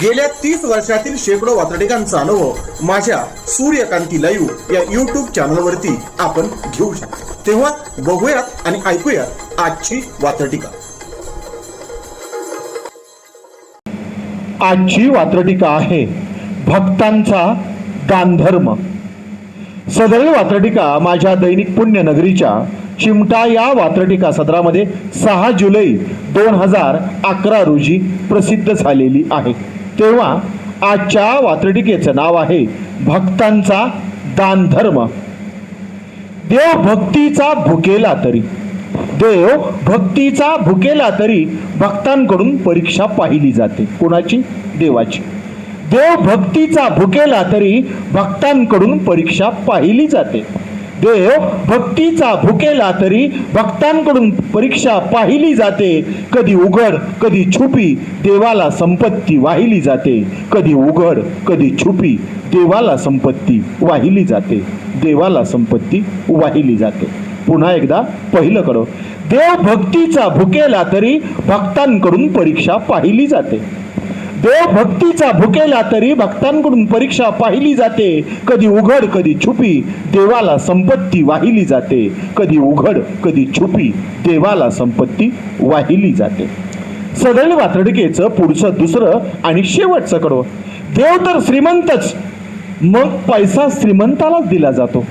गेल्या तीस वर्षातील शेकडो वातडिकांचा अनुभव माझ्या सूर्यकांती लाईव्ह या युट्यूब चॅनलवरती आपण घेऊ शकतो. तेव्हा बघूयात आणि ऐकूयात आजची वातडिका आजची वात्रटिका आहे भक्तांचा दानधर्म सदरील वात्रटिका माझ्या दैनिक पुण्यनगरीच्या चिमटा या वात्रटिका सदरामध्ये सहा जुलै दोन हजार अकरा रोजी प्रसिद्ध झालेली आहे. तेव्हा आजच्या वात्रटिकेचं नाव आहे भक्तांचा दानधर्म. देव भक्तीचा भुकेला तरी. देव भक्तीचा भुकेला तरी भक्तांकडून परीक्षा पाहिली जाते. कोणाची? देवाची. देव भक्तीचा भुकेला तरी भक्तांकडून परीक्षा पाहिली जाते. देव भक्तीचा भुकेला तरी भक्तांकडून परीक्षा पाहिली जाते. कधी उघड कधी छुपी देवाला संपत्ती वाहिली जाते. कधी उघड कधी छुपी देवाला संपत्ती वाहिली जाते. देवाला संपत्ती वाहिली जाते. पुन्हा एकदा पहिलं कडं देव भक्तीचा भुकेला तरी भक्तांकडून परीक्षा पाहिली जाते. देव भक्तीचा भुकेला तरी भक्तांकडून परीक्षा पाहिली जाते. कधी उघड कधी छुपी देवाला संपत्ती वाहिली जाते. कधी उघड कधी छुपी देवाला संपत्ती वाहिली जाते. सदैव वातडकेचं पुढचं दुसरं आणि शेवटचं कडवं. देव तर श्रीमंतच मग पैसा श्रीमंतालाच दिला जातो.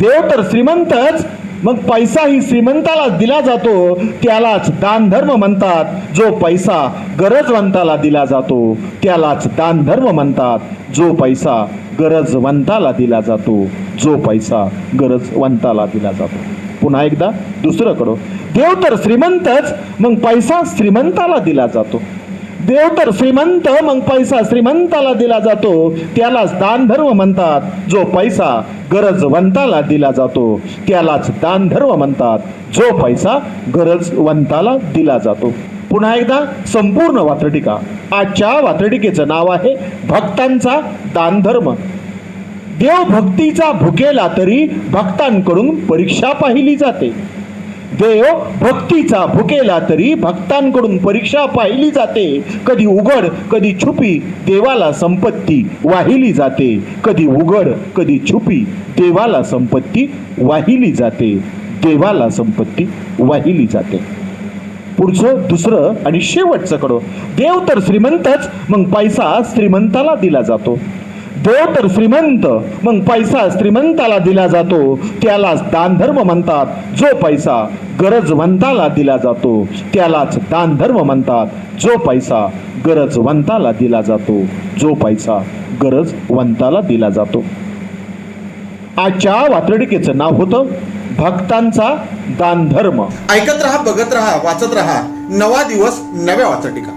देव तर श्रीमंतच मग पैसा ही श्रीमंताला दिला जातो त्यालाच दानधर्म म्हणतात. जो पैसा गरजवंताला दिला जातो त्यालाच दानधर्म म्हणतात. जो पैसा गरजवंताला दिला जातो जो पैसा गरजवंताला दिला जातो. पुन्हा एकदा दुसरं कडो देव तर श्रीमंतच मग पैसा श्रीमंताला दिला जातो. देव तर श्रीमंत मग पैसा श्रीमंताला दिला जातो. त्यालाच दानधर्म म्हणतात. जो पैसा गरजवंताला दिला जातो त्यालाच दानधर्म म्हणतात. जो पैसा गरजवंताला दिला जातो. पुन्हा एकदा संपूर्ण वात्रटिका. आजच्या वात्रटिकेचं नाव आहे भक्तांचा दानधर्म. देव भक्तीचा भुकेला तरी भक्तांकडून परीक्षा पाहिली जाते. देव भक्तीचा भुकेला तरी भक्तांकडून परीक्षा पाहिली जाते. कधी उघड कधी छुपी देवाला संपत्ती वाहिली जाते. कधी उघड कधी छुपी देवाला संपत्ती वाहिली जाते. देवाला संपत्ती वाहिली जाते. पुढचं दुसरं आणि शेवटचं कडं देव तर श्रीमंतच मग पैसा श्रीमंताला दिला जातो. तो तर श्रीमंत मग पैसा श्रीमंताला दिला जातो त्यालाच दानधर्म म्हणतात. जो पैसा गरजवंताला दिला जातो त्यालाच दानधर्म म्हणतात. जो पैसा गरजवंताला दिला जातो जो पैसा गरजवंताला दिला जातो. आजच्या वात्रटिकेचं नाव होतं भक्तांचा दानधर्म. ऐकत रहा बघत रहा वाचत रहा. नवा दिवस नव्या वाचटिका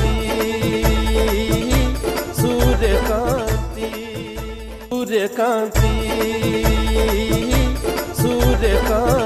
ಕಾಂತಿ ಸೂರ್ಯಕಾಂತಿ